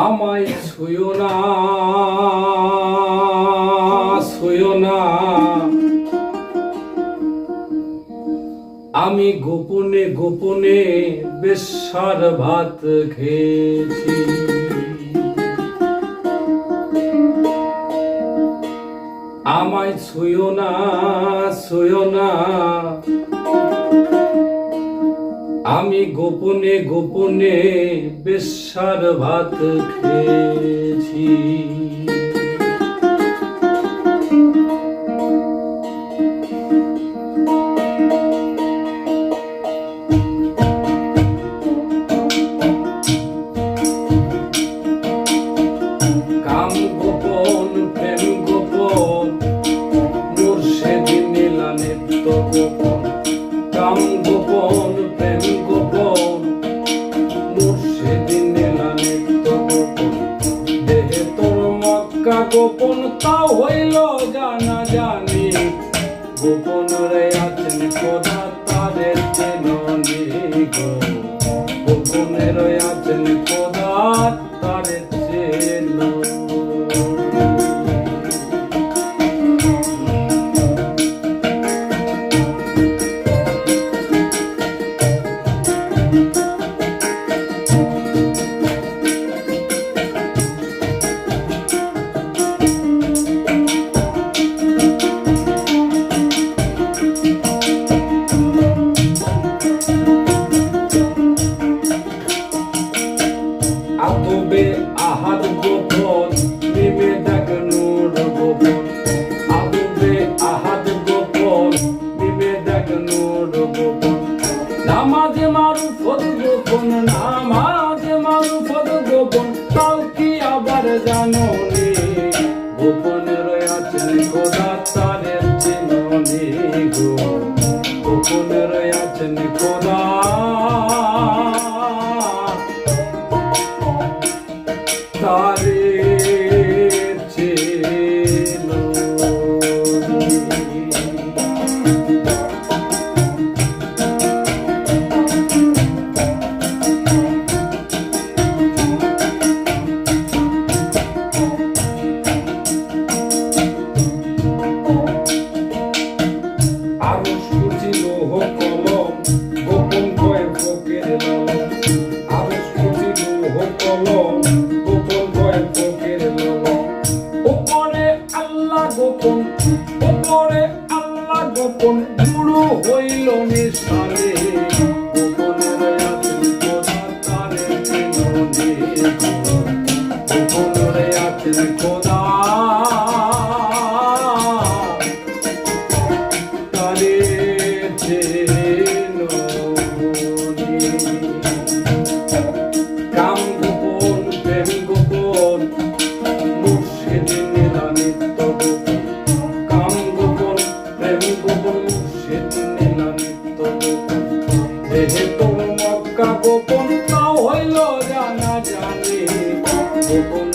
আমায় ছুঁয়ো না ছুঁয়ো না। আমি গোপনে গোপনে বেশার ভাত খেয়েছি। আমায় ছুঁয়ো না ছুঁয়ো না। আমি গোপনে গোপনে বেশার ভাত খেয়েছি। গোপন তাও হইল জানা জানি। গোপন রে আছেন তাদের চেননি গো। আছেন খোদা তাদের নেমে দেখ কলম গোপন কয় ফকের লালন উপরে আল্লাহ গোপন উপরে আল্লাহ গোপন গুরু হইল নিশানে দেহে তোর মক্কা গোপন তাও হইল জানা জানি গোপন গোপন